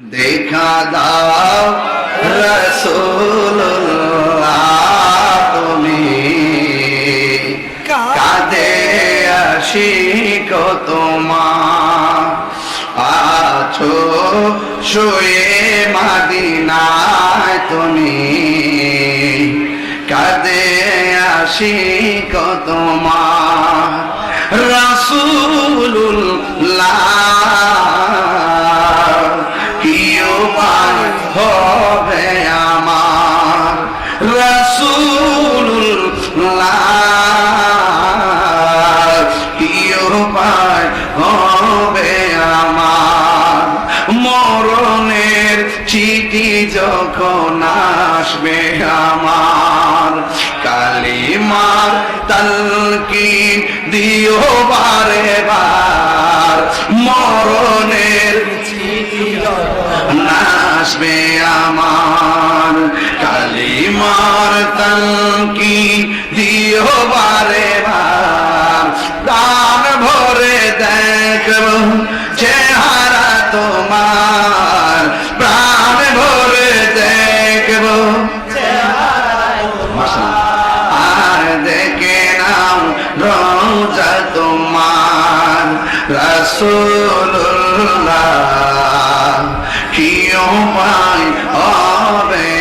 দেখা দাও রসুল্লাহ তুমি কাঁদে আসি কো তোমার আছো শুয়ে মাদিনায় তুমি কাঁদে আসি কো তোমার রাসূলুল্লাহ আসবে আমার। কালিমার তালকি দিও বারে বার। মরণের নাচবে আমার। কালিমার তঙ্কি দিও বারে বার। প্রাণ ভরে নাও রোজা তোমার রসুল্লাহ কিয় উপায় হবে?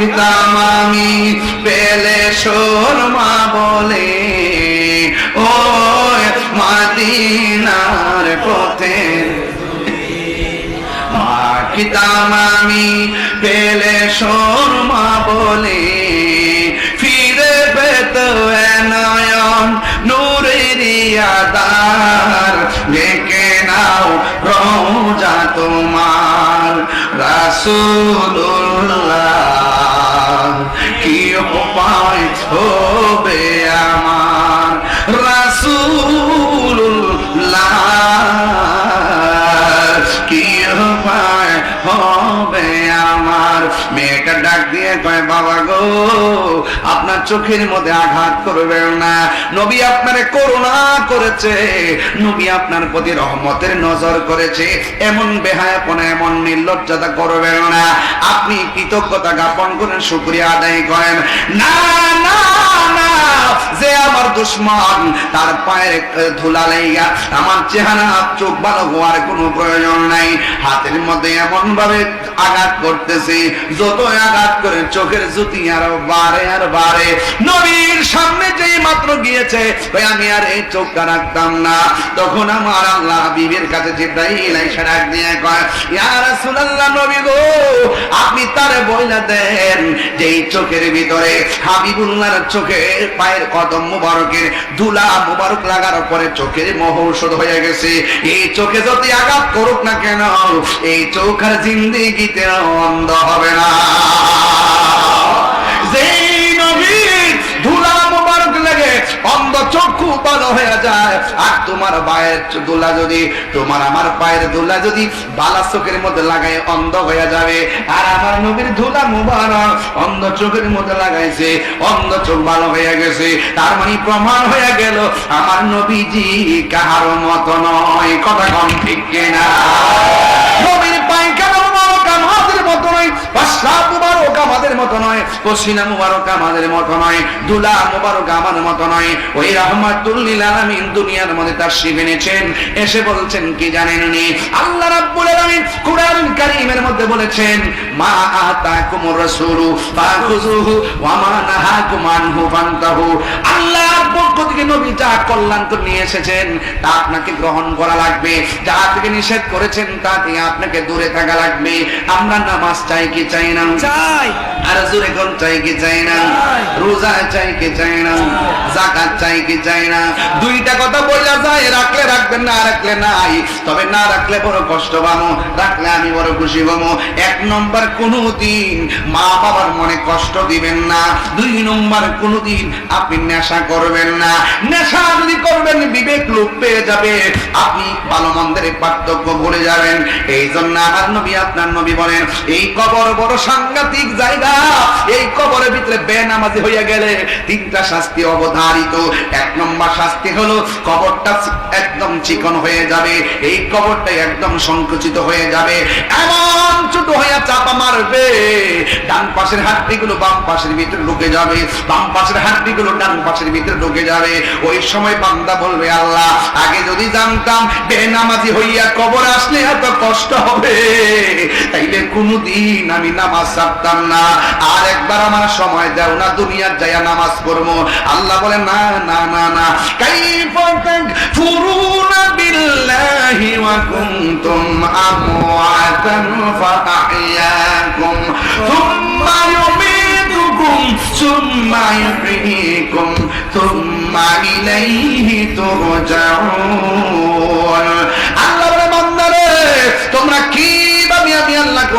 মাখিতাম আমি পেলে মা বলে, ওই মাদিনার পথে মাখিতাম আমি পেলে মা বলে, ফিরে পেত নয়ন নূরের আদার ডেকে নাও রোজা তোমার রাসূলুল্লাহ। ডাক দিয়ে কয়, বাবা গো, আপনার চোখের মধ্যে আঘাত করবেন না। নবী আপনারে করুণা করেছে, নবী আপনার প্রতি রহমতের নজর করেছে। এমন বেহায়াপনা, এমন নির্লজ্জতা করবেন না। আপনি কৃতজ্ঞতা জ্ঞাপন করেন শুক্রিয়া আদায় করেন। না না না, যে আমার দুশ্মন তার পায়ের ধুলা লাইগা আমার চেহারা, চোখ ভালো হওয়ার কোনো প্রয়োজন নাই। হাতের মধ্যে এমন ভাবে আঘাত করতেছে যত আঘাত করে চোখের জ্যোতি আরও বাড়ে আর বাড়ে। নবীর সামনে যেই মাত্র গিয়েছে ওই আমি আর এই চোখটা রাখতাম না। তখন আমার আল্লাহ বিবের কাছে জিব্রাইল এসে ডাক দিয়ে কয়, ইয়া রাসূলুল্লাহ নবী গো, আপনি তারে বইলা দেন যে চোখের ভিতরে হাবিবুল্লাহর চোখে পায়ের কদম মুবারকের ধুলা মুবারক লাগার পরে চোখের মোহ হয়ে গেছে। এই চোখে যদি আঘাত করুক না কেন, এই চোখ আর জিন্দিগিতে অন্ধ হবে না। চক্ষু হয়ে যায়, আর তোমার পায়ের যদি, তোমার আমার পায়ের যদি বালা চোখের মধ্যে লাগায় অন্ধ হয়ে যাবে, আর আমার নবীর ধুলা মুবারক অন্ধ চোখের মধ্যে লাগাইছে, অন্ধ চোখ ভালো হয়ে গেছে, তার মানে প্রমাণ হয়ে গেল, আমার নবীজি কাহার মতো নয়। কথা কম ঠিক কিনা? নবীর পায়খানা মতো মুবারক আমাদের মতো নয়, দুলা মুবারক আমার মতো নয়। ওই রহমাতুল্লিল আলামিন দুনিয়ার মধ্যে তার শিব এনেছেন। এসে বলছেন, কি জানেন নি আল্লাহ রাব্বুল আলামিন কুরআন কারীমের মধ্যে বলেছেন, মা আতাকুমুর রাসূলু ফাখুযুহু ওয়া মা নাহাকুম আনহু ফান্তাহু। আল্লাহর পক্ষ থেকে নবী যা কল্যাণ করে নিয়ে এসেছেন, তা আপনাকে গ্রহণ করা লাগবে। যা থেকে নিষেধ করেছেন, তা থেকে আপনাকে দূরে থাকা লাগবে। আমরা নামাজ চাই কি চাই না? চাই। জোরে কোন চাই কি চাই না? রোজা চাই কি চাই না? জাকাত চাই কি চাই না? দুইটা কথা বইলা যায় রাখলে রাখবেন না রাখলে নাই। তবে না রাখলে বড় কষ্ট পাবো রাখলে আমি বড় খুশি পাবো এক নম্বর কোনদিন মা বাবার মনে কষ্ট দিবেন না। দুই নম্বর কোনদিন আপনি নেশা করবেন না। নেশা যদি করবেন বিবেক লোপ পেয়ে যাবে। আপনি ভালো মন্দের পার্থক্য ভুলে যাবেন। এই জন্য আর নবী আপনার নবী বলেন এই কবর বড় সাংঘাতিক জায়গা। এই কবরের ভিতরে বেনামাজি হইয়া গেলে তিনটা শাস্তি অবধারিত। এক নম্বর শাস্তি হলো কবরটা একদম চিকন হয়ে যাবে, এই কবরটা একদম সংকুচিত হয়ে যাবে। এমন ছোট হইয়া চাপা মারবে, ডান পাশের হাড্ডিগুলো বাম পাশের ভিতরে ঢুকে যাবে, বাম পাশের হাড্ডিগুলো ডান পাশের ভিতরে ঢুকে যাবে। ওই সময় বান্দা বলবে, আল্লাহ, আগে যদি জানতাম বেনামাজি হইয়া কবর আসলে এত কষ্ট হবে, তাইলে কোনদিন আমি নামাজ ছাড়তাম না। আর একবার আমার সময় দাও না, দুনিয়ার যাইয়া নামাজ পড়ব। আল্লাহ বলে, না না না না। তাকফুরুনা বিল্লাহি ওয়া কুনতুম আমওয়াতান ফাআহইয়াকুম থুম্মা ইউমীতুকুম থুম্মা ইউহয়ীকুম থুম্মা ইলাইহি তুরজাউন।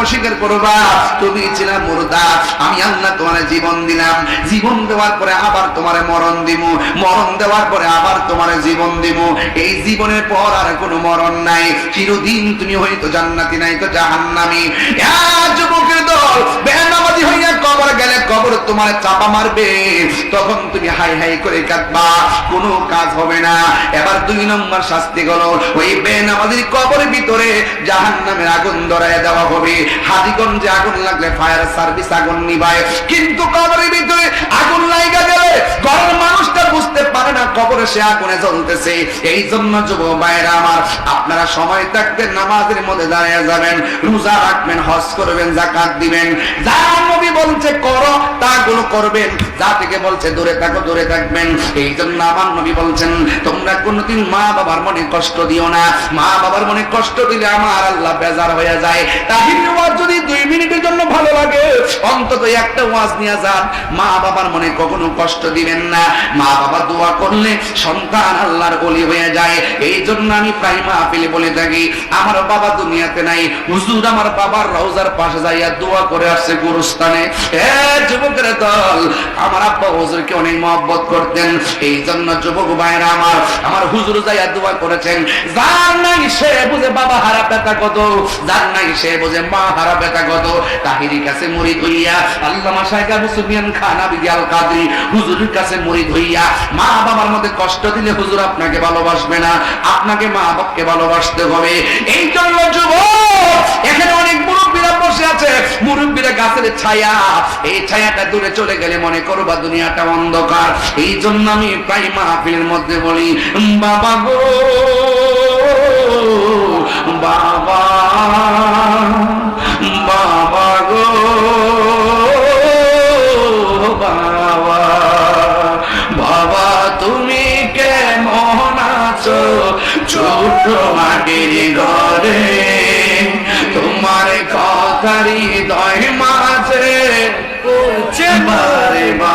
অস্বীকার করবা তুমি ছিলা মুর্দা, আমি আল্লাহ তোমার জীবন দিলাম। জীবন দেওয়ার পরে আবার তোমার মরণ দিব মরণ দেওয়ার পরে আবার তোমার জীবন দিব এই জীবনের পর আর কোনো মরণ নাই। চিরদিন তুমি হয়তো জান্নাতি, নাই তো জাহান্নামি। যুবকের দল হইয়া কবর গেলে কবর তোমার চাপা মারবে। তখন তুমি হাই হাই করে কাঁদবা। কোনো কাজ হবে না। এবার দুই নম্বর শাস্তি গেল। ওই বেনামাজির কবরের ভিতরে জাহান নামের আগুন ধরায় দেওয়া হবে। হাজিগঞ্জে আগুন লাগলে ফায়ার সার্ভিস আগুন নিবায়। কিন্তু কবরের ভিতরে আগুন লাইগা গেলে ঘরের মানুষটা বুঝতে পারে না কবরে সে আগুনে জ্বলতেছে। এই জন্য যুব ভাইরা আমার, আপনারা সময় থাকতে নামাজের মধ্যে দাঁড়িয়ে যাবেন, রোজা রাখবেন, হজ করবেন জাকাত দিবেন। যা নবী বলছে করো তাগুলো করবেন। যা থেকে বলছে দূরে থাকো, দূরে থাকবেন। এই জন্য আমার নবী বলছেন, তোমরা কোনোদিন মা বাবার মনে কষ্ট দিও না। মা বাবার মনে কষ্ট দিলে আমার আল্লাহ বেজার হয়ে যায়। তাহির ওয়াজ যদি দুই মিনিটের জন্য ভালো লাগে, অন্তত একটা ওয়াজ নিয়ে যান। মা বাবার মনে কখনো কষ্ট দিবেন না। মা বাবা দোয়া করলে সন্তান আল্লাহর বলি হয়ে যায়। এই জন্য আমি প্রায় মাহফিলে বলে থাকি, আমার বাবা দুনিয়াতে নাই। হুজুর আমার বাবার রওজার পাশে যাইয়া দোয়া করে আসছে গুরুস্থানে। এ যুবকের দল, আমার আব্বা হুজুরকে অনেক মহব্বত করতেন। এই জন্য যুবক ভাইরা আমার আমার হুজুর যাইয়া দোয়া করেছেন। যার নাই সে বুঝে বাবা হারা ব্যথা কত, যার নাই সে বুঝে মা তাহিরি কাছে ধইয়া, আল্লামা সুফিয়ান খান কাদরি হুজুরের কাছে ধইয়া, মা বাবার মধ্যে কষ্ট দিলে হুজুর আপনাকে ভালোবাসবে না, আপনাকে মা ভালোবাসতে হবে। এই জন্য যুবক, এখানে অনেক মুরব্বীরা বসে আছে। মুরব্বীরা গাছের ছায়া, এই ছায়াটা দূরে চলে গেলে মনে করবা দুনিয়াটা অন্ধকার। এই জন্য আমি প্রায় মাহফিলের মধ্যে বলি, বাবা গো, বাবা। বাবা বাবা বাবা তুমি কেমন আছো? ছোট মাটির ঘরে তোমার কথারি দয় মাঝে করছে বারে বা